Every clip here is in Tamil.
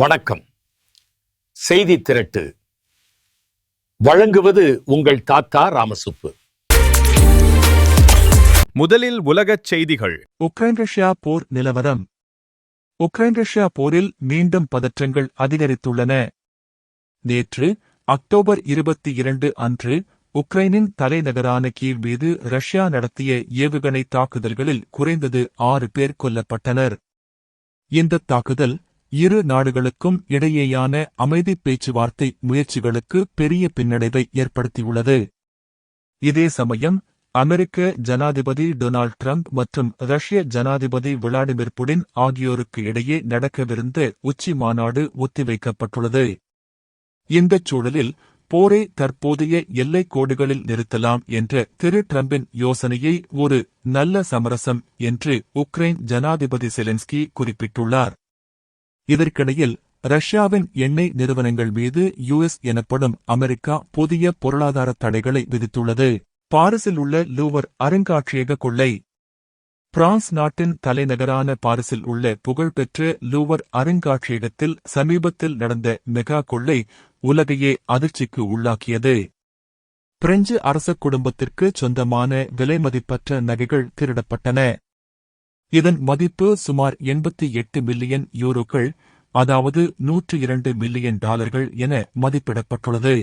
வணக்கம். செய்தி திரட்டு. வழங்குவது உங்கள் தாத்தா ராமசுப்பு. முதலில் உலகச் செய்திகள். உக்ரைன் ரஷ்யா போர் நிலவரம். உக்ரைன் ரஷ்யா போரில் மீண்டும் பதற்றங்கள் அதிகரித்துள்ளன. நேற்று அக்டோபர் இருபத்தி இரண்டு அன்று உக்ரைனின் தலைநகரான கீவ் மீது ரஷ்யா நடத்திய ஏவுகணை தாக்குதல்களில் குறைந்தது ஆறு பேர் கொல்லப்பட்டனர். இந்த தாக்குதல் இரு நாடுகளுக்கும் இடையேயான அமைதி பேச்சுவார்த்தை முயற்சிகளுக்கு பெரிய பின்னடைவை ஏற்படுத்தியுள்ளது. இதே சமயம் அமெரிக்க ஜனாதிபதி டொனால்ட் ட்ரம்ப் மற்றும் ரஷ்ய ஜனாதிபதி விளாடிமிர் புடின் ஆகியோருக்கு இடையே நடக்கவிருந்த உச்சி மாநாடு ஒத்திவைக்கப்பட்டுள்ளது. இந்தச் சூழலில் போரை தற்போதைய எல்லைக் கோடுகளில் நிறுத்தலாம் என்ற திரு டிரம்பின் யோசனையை ஒரு நல்ல சமரசம் என்று உக்ரைன் ஜனாதிபதி செலென்ஸ்கி குறிப்பிட்டுள்ளார். இதற்கிடையில் ரஷ்யாவின் எண்ணெய் நிறுவனங்கள் மீது யுஎஸ் எனப்படும் அமெரிக்கா புதிய பொருளாதார தடைகளை விதித்துள்ளது. பாரிஸில் உள்ள லூவர் அருங்காட்சியக கொள்ளை. பிரான்ஸ் நாட்டின் தலைநகரான பாரிஸில் உள்ள புகழ்பெற்ற லூவர் அருங்காட்சியகத்தில் சமீபத்தில் நடந்த மெகா கொள்ளை உலகையே அதிர்ச்சிக்கு உள்ளாக்கியது. பிரெஞ்சு அரச குடும்பத்திற்கு சொந்தமான விலைமதிப்பற்ற நகைகள் திருடப்பட்டன. இதன் மதிப்பு சுமார் எண்பத்தி எட்டு மில்லியன் யூரோக்கள் அதாவது நூற்று இரண்டு மில்லியன் டாலர்கள் என மதிப்பிடப்பட்டுள்ளது.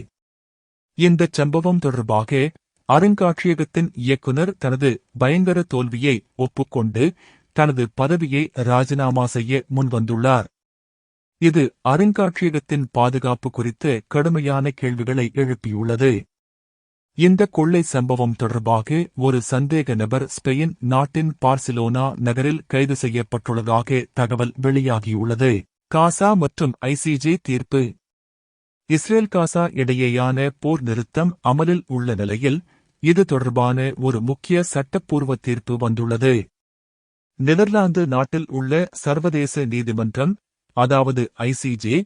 இந்தச் சம்பவம் தொடர்பாக அருங்காட்சியகத்தின் இயக்குனர் தனது பயங்கர தோல்வியை ஒப்புக்கொண்டு தனது பதவியை ராஜினாமா செய்ய முன்வந்துள்ளார். இது அருங்காட்சியகத்தின் பாதுகாப்பு குறித்து கடுமையான கேள்விகளை எழுப்பியுள்ளது. இந்த கொள்ளை சம்பவம் தொடர்பாக ஒரு சந்தேக நபர் ஸ்பெயின் நாட்டின் பார்சிலோனா நகரில் கைது செய்யப்பட்டுள்ளதாக தகவல் வெளியாகியுள்ளது. காசா மற்றும் ஐசிஜே தீர்ப்பு. இஸ்ரேல் காசா இடையேயான போர் நிறுத்தம் அமலில் உள்ள நிலையில் இது தொடர்பான ஒரு முக்கிய சட்டப்பூர்வ தீர்ப்பு வந்துள்ளது. நெதர்லாந்து நாட்டில் உள்ள சர்வதேச நீதிமன்றம் அதாவது ஐசிஜே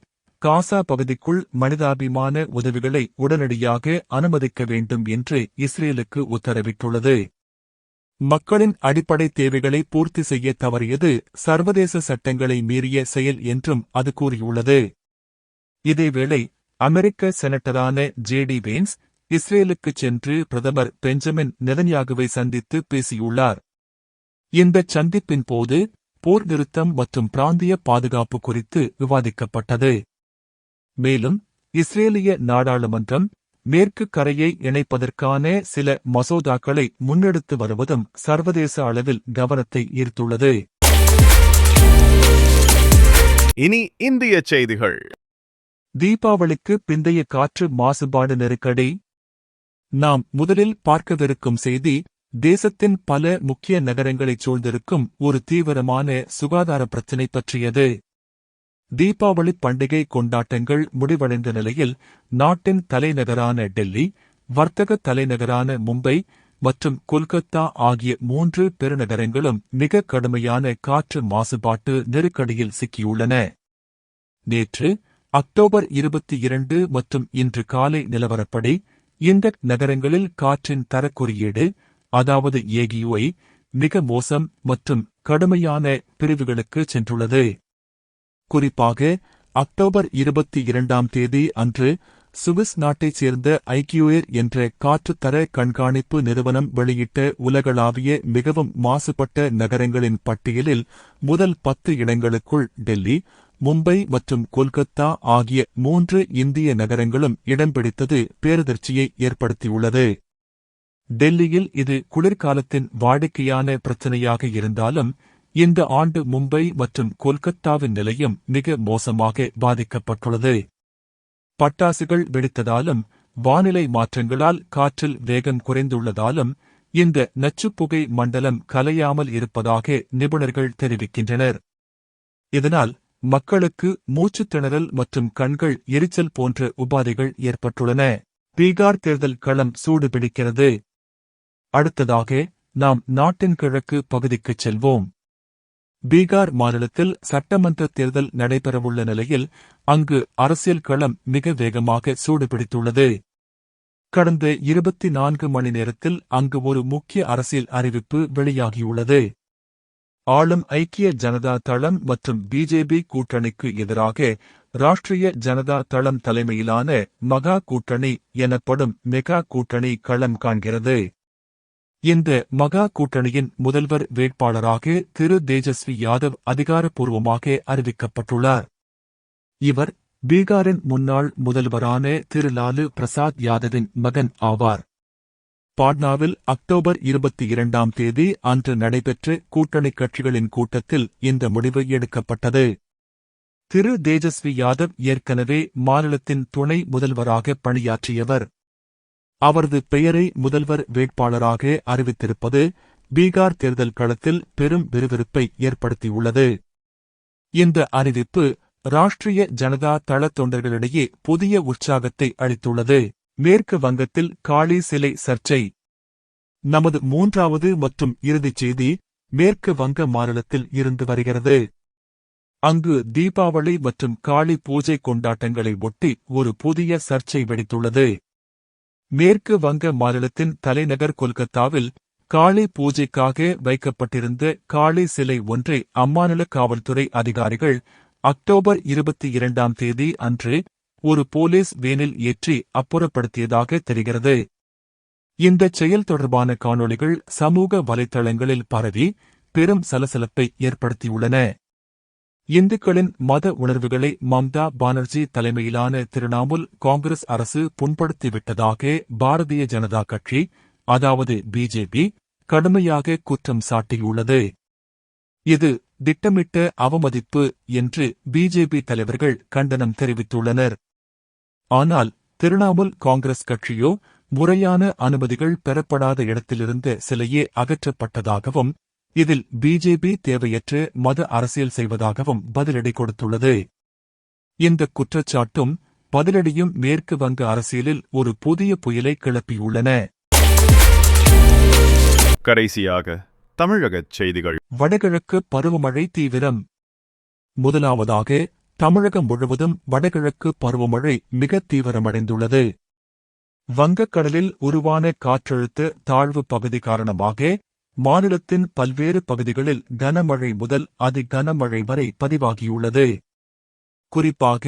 காசா பகுதிக்குள் மனிதாபிமான உதவிகளை உடனடியாக அனுமதிக்க வேண்டும் என்று இஸ்ரேலுக்கு உத்தரவிட்டுள்ளது. மக்களின் அடிப்படை தேவைகளை பூர்த்தி செய்ய தவறியது சர்வதேச சட்டங்களை மீறிய செயல் என்றும் அது கூறியுள்ளது. இதேவேளை அமெரிக்க செனட்டரான ஜேடி வேன்ஸ் இஸ்ரேலுக்குச் சென்று பிரதமர் பெஞ்சமின் நெதன்யாகுவை சந்தித்து பேசியுள்ளார். இந்தச் சந்திப்பின் போது போர் நிறுத்தம் மற்றும் பிராந்திய பாதுகாப்பு குறித்து விவாதிக்கப்பட்டது. மேலும் இஸ்ரேலிய நாடாளுமன்றம் மேற்கு கரையை இணைப்பதற்கான சில மசோதாக்களை முன்னெடுத்து வருவதும் சர்வதேச அளவில் கவனத்தை ஈர்த்துள்ளது. இனி இந்திய செய்திகள். தீபாவளிக்கு பிந்தைய காற்று மாசுபாடு நெருக்கடி. நாம் முதலில் பார்க்கவிருக்கும் செய்தி தேசத்தின் பல முக்கிய நகரங்களைச் சூழ்ந்திருக்கும் ஒரு தீவிரமான சுகாதார பிரச்சினை பற்றியது. தீபாவளி பண்டிகை கொண்டாட்டங்கள் முடிவடைந்த நிலையில் நாட்டின் தலைநகரான டெல்லி வர்த்தக தலைநகரான மும்பை மற்றும் கொல்கத்தா ஆகிய மூன்று பெருநகரங்களும் மிக கடுமையான காற்று மாசுபாட்டு நெருக்கடியில் சிக்கியுள்ளன. நேற்று அக்டோபர் இருபத்தி இரண்டு மற்றும் இன்று காலை நிலவரப்படி இந்த நகரங்களில் காற்றின் தரக்குறியீடு அதாவது ஏகியுஐ மிக மோசம் மற்றும் கடுமையான பிரிவுகளுக்கு சென்றுள்ளது. குறிப்பாக அக்டோபர் இருபத்தி இரண்டாம் தேதி அன்று சுவிஸ் நாட்டைச் சேர்ந்த ஐக்கியூயர் என்ற காற்றுத்தர கண்காணிப்பு நிறுவனம் வெளியிட்ட உலகளாவிய மிகவும் மாசுபட்ட நகரங்களின் பட்டியலில் முதல் பத்து இடங்களுக்குள் டெல்லி மும்பை மற்றும் கொல்கத்தா ஆகிய மூன்று இந்திய நகரங்களும் இடம் பிடித்தது பேரதிர்ச்சியை ஏற்படுத்தியுள்ளது. டெல்லியில் இது குளிர்காலத்தின் வாடிக்கையான பிரச்சனையாக இருந்தாலும் இந்த ஆண்டு மும்பை மற்றும் கொல்கத்தாவின் நிலையம் மிக மோசமாக பாதிக்கப்பட்டுள்ளது. பட்டாசுகள் வெடித்ததாலும் வானிலை மாற்றங்களால் காற்றில் வேகம் குறைந்துள்ளதாலும் இந்த நச்சுப்புகை மண்டலம் கலையாமல் இருப்பதாக நிபுணர்கள் தெரிவிக்கின்றனர். இதனால் மக்களுக்கு மூச்சுத் திணறல் மற்றும் கண்கள் எரிச்சல் போன்ற உபாதைகள் ஏற்பட்டுள்ளன. பீகார் தேர்தல் களம் சூடுபிடிக்கிறது. அடுத்ததாக நாம் நாட்டின் கிழக்கு பகுதிக்குச் செல்வோம். பீகார் மாநிலத்தில் சட்டமன்ற தேர்தல் நடைபெறவுள்ள நிலையில் அங்கு அரசியல் களம் மிக வேகமாக சூடுபிடித்துள்ளது. கடந்த இருபத்தி நான்கு மணி நேரத்தில் அங்கு ஒரு முக்கிய அரசியல் அறிவிப்பு வெளியாகியுள்ளது. ஆளும் ஐக்கிய ஜனதா தளம் மற்றும் பிஜேபி கூட்டணிக்கு எதிராக ராஷ்டிரிய ஜனதா தளம் தலைமையிலான மகா கூட்டணி எனப்படும் மெகா கூட்டணி களம் காண்கிறது. இந்த மகா கூட்டணியின் முதல்வர் வேட்பாளராக திரு தேஜஸ்வி யாதவ் அதிகாரப்பூர்வமாக அறிவிக்கப்பட்டுள்ளார். இவர் பீகாரின் முன்னாள் முதல்வரான திரு லாலு பிரசாத் யாதவின் மகன் ஆவார். பாட்னாவில் அக்டோபர் இருபத்தி இரண்டாம் தேதி அன்று நடைபெற்ற கூட்டணி கட்சிகளின் கூட்டத்தில் இந்த முடிவு எடுக்கப்பட்டது. திரு தேஜஸ்வி யாதவ் ஏற்கனவே மாநிலத்தின் துணை முதல்வராக பணியாற்றியவர். அவரது பெயரை முதல்வர் வேட்பாளராக அறிவித்திருப்பது பீகார் தேர்தல் களத்தில் பெரும் விறுவிறுப்பை ஏற்படுத்தியுள்ளது. இந்த அறிவிப்பு ராஷ்டிரிய ஜனதா தள தொண்டர்களிடையே புதிய உற்சாகத்தை அளித்துள்ளது. மேற்கு வங்கத்தில் காளி சிலை சர்ச்சை. நமது மூன்றாவது மற்றும் இறுதிச் செய்தி மேற்கு வங்க மாநிலத்தில் இருந்து வருகிறது. அங்கு தீபாவளி மற்றும் காளி பூஜை கொண்டாட்டங்களை ஒட்டி ஒரு புதிய சர்ச்சை வெடித்துள்ளது. மேற்கு வங்க மாநிலத்தின் தலைநகர் கொல்கத்தாவில் காளி பூஜைக்காக வைக்கப்பட்டிருந்த காளி சிலை ஒன்றை அம்மாநில காவல்துறை அதிகாரிகள் அக்டோபர் இருபத்தி இரண்டாம் தேதி அன்று ஒரு போலீஸ் வேனில் ஏற்றி அப்புறப்படுத்தியதாக தெரிகிறது. இந்த செயல் தொடர்பான காணொளிகள் சமூக வலைத்தளங்களில் பரவி பெரும் சலசலப்பை ஏற்படுத்தியுள்ளன. இந்துக்களின் மத உணர்வுகளை மம்தா பானர்ஜி தலைமையிலான திரிணாமுல் காங்கிரஸ் அரசு புண்படுத்திவிட்டதாக பாரதிய ஜனதா கட்சி அதாவது பிஜேபி கடுமையாக குற்றம் சாட்டியுள்ளது. இது திட்டமிட்ட அவமதிப்பு என்று பிஜேபி தலைவர்கள் கண்டனம் தெரிவித்துள்ளனர். ஆனால் திரிணாமுல் காங்கிரஸ் கட்சியோ முறையான அனுமதிகள் பெறப்படாத இடத்திலிருந்து சிலையே அகற்றப்பட்டதாகவும் இதில் பிஜேபி தேவையற்ற மத அரசியல் செய்வதாகவும் பதிலடி கொடுத்துள்ளது. இந்த குற்றச்சாட்டும் பதிலடியும் மேற்கு வங்க அரசியலில் ஒரு புதிய புயலை கிளப்பியுள்ளன. கடைசியாக தமிழகச் செய்திகள். வடகிழக்கு பருவமழை தீவிரம். முதலாவதாக தமிழகம் முழுவதும் வடகிழக்கு பருவமழை மிக தீவிரமடைந்துள்ளது. வங்கக்கடலில் உருவான காற்றழுத்த தாழ்வு பகுதி காரணமாக மாநிலத்தின் பல்வேறு பகுதிகளில் கனமழை முதல் அதி கனமழை வரை பதிவாகியுள்ளது. குறிப்பாக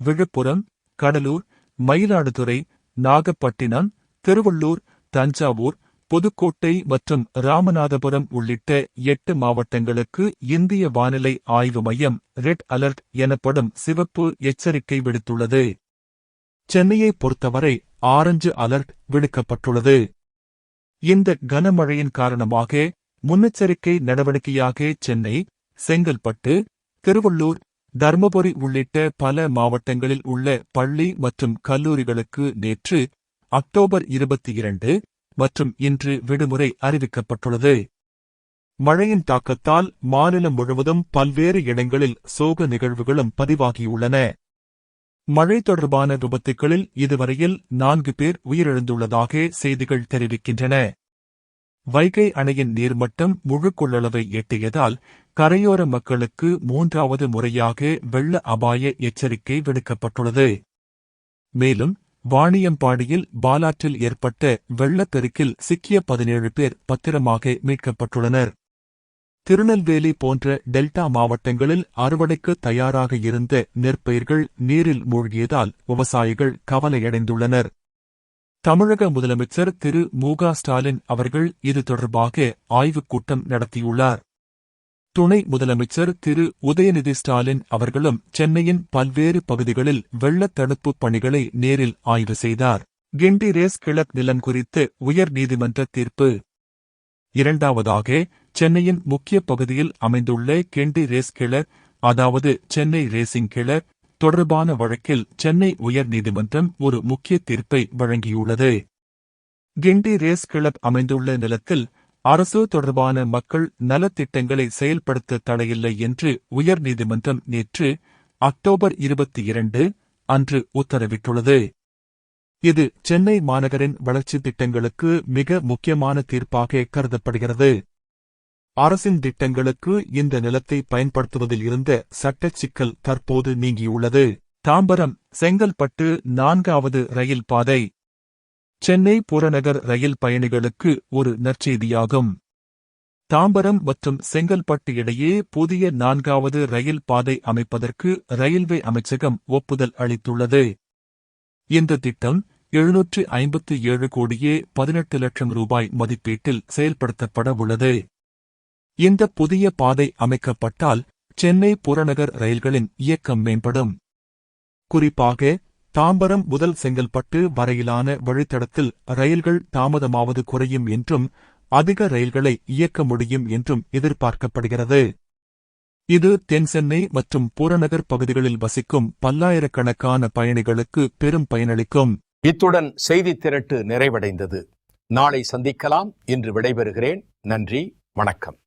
விழுப்புரம் கடலூர் மயிலாடுதுறை நாகப்பட்டினம் திருவள்ளூர் தஞ்சாவூர் புதுக்கோட்டை மற்றும் ராமநாதபுரம் உள்ளிட்ட எட்டு மாவட்டங்களுக்கு இந்திய வானிலை ஆய்வு மையம் ரெட் அலர்ட் எனப்படும் சிவப்பு எச்சரிக்கை விடுத்துள்ளது. சென்னையை பொறுத்தவரை ஆரஞ்சு அலர்ட் விடுக்கப்பட்டுள்ளது. இந்த கனமழையின் காரணமாக முன்னெச்சரிக்கை நடவடிக்கையாக சென்னை செங்கல்பட்டு திருவள்ளூர் தர்மபுரி உள்ளிட்ட பல மாவட்டங்களில் உள்ள பள்ளி மற்றும் கல்லூரிகளுக்கு நேற்று அக்டோபர் இருபத்தி இரண்டு மற்றும் இன்று விடுமுறை அறிவிக்கப்பட்டுள்ளது. மழையின் தாக்கத்தால் மாநிலம் முழுவதும் பல்வேறு இடங்களில் சோக நிகழ்வுகளும் பதிவாகியுள்ளன. மழை தொடர்பான விபத்துகளில் இதுவரையில் நான்கு பேர் உயிரிழந்துள்ளதாக செய்திகள் தெரிவிக்கின்றன. வைகை அணையின் நீர்மட்டம் முழு கொள்ளளவை எட்டியதால் கரையோர மக்களுக்கு மூன்றாவது முறையாக வெள்ள அபாய எச்சரிக்கை விடுக்கப்பட்டுள்ளது. மேலும் வாணியம்பாடியில் பாலாற்றில் ஏற்பட்ட வெள்ளப்பெருக்கில் சிக்கிய பதினேழு பேர் பத்திரமாக மீட்கப்பட்டுள்ளனர். திருநெல்வேலி போன்ற டெல்டா மாவட்டங்களில் அறுவடைக்கு தயாராக இருந்த நெற்பயிர்கள் நீரில் மூழ்கியதால் விவசாயிகள் கவலையடைந்துள்ளனர். தமிழக முதலமைச்சர் திரு. மு. ஸ்டாலின் அவர்கள் இது தொடர்பாக ஆய்வுக் கூட்டம் நடத்தியுள்ளார். துணை முதலமைச்சர் திரு. உதயநிதி ஸ்டாலின் அவர்களும் சென்னையின் பல்வேறு பகுதிகளில் வெள்ளத் தடுப்புப் பணிகளை நேரில் ஆய்வு செய்தார். கிண்டி ரேஸ் கிழக் நிலம் குறித்து உயர் நீதிமன்ற தீர்ப்பு. இரண்டாவதாக சென்னையின் முக்கிய பகுதியில் அமைந்துள்ள கெண்டி ரேஸ் கிளர் அதாவது சென்னை ரேசிங் கிளர் தொடர்பான வழக்கில் சென்னை உயர்நீதிமன்றம் ஒரு முக்கிய தீர்ப்பை வழங்கியுள்ளது. கிண்டி ரேஸ் கிளப் அமைந்துள்ள நிலத்தில் அரசு தொடர்பான மக்கள் நலத்திட்டங்களை செயல்படுத்த தடையில்லை என்று உயர்நீதிமன்றம் நேற்று அக்டோபர் இருபத்தி இரண்டு அன்று உத்தரவிட்டுள்ளது. இது சென்னை மாநகரின் வளர்ச்சித் திட்டங்களுக்கு மிக முக்கியமான தீர்ப்பாக கருதப்படுகிறது. அரசின் திட்டங்களுக்கு இந்த நிலத்தை பயன்படுத்துவதில் இருந்த சட்டச் சிக்கல் தற்போது நீங்கியுள்ளது. தாம்பரம் செங்கல்பட்டு நான்காவது ரயில் பாதை. சென்னை புறநகர் ரயில் பயணிகளுக்கு ஒரு நற்செய்தியாகும். தாம்பரம் மற்றும் செங்கல்பட்டு இடையே புதிய நான்காவது ரயில் பாதை அமைப்பதற்கு ரயில்வே அமைச்சகம் ஒப்புதல் அளித்துள்ளது. இந்த திட்டம் எழுநூற்று ஐம்பத்தி ஏழு கோடியே பதினெட்டு லட்சம் ரூபாய் மதிப்பீட்டில் செயல்படுத்தப்பட உள்ளது. இந்த புதிய பாதை அமைக்கப்பட்டால் சென்னை புறநகர் ரயில்களின் இயக்கம் மேம்படும். குறிப்பாக தாம்பரம் முதல் செங்கல்பட்டு வரையிலான வழித்தடத்தில் ரயில்கள் தாமதமாவது குறையும் என்றும் அதிக ரயில்களை இயக்க முடியும் என்றும் எதிர்பார்க்கப்படுகிறது. இது தென்சென்னை மற்றும் புறநகர் பகுதிகளில் வசிக்கும் பல்லாயிரக்கணக்கான பயணிகளுக்கு பெரும் பயனளிக்கும். இத்துடன் செய்தி திரட்டு நிறைவடைந்தது. நாளை சந்திக்கலாம். இன்று விடைபெறுகிறேன். நன்றி. வணக்கம்.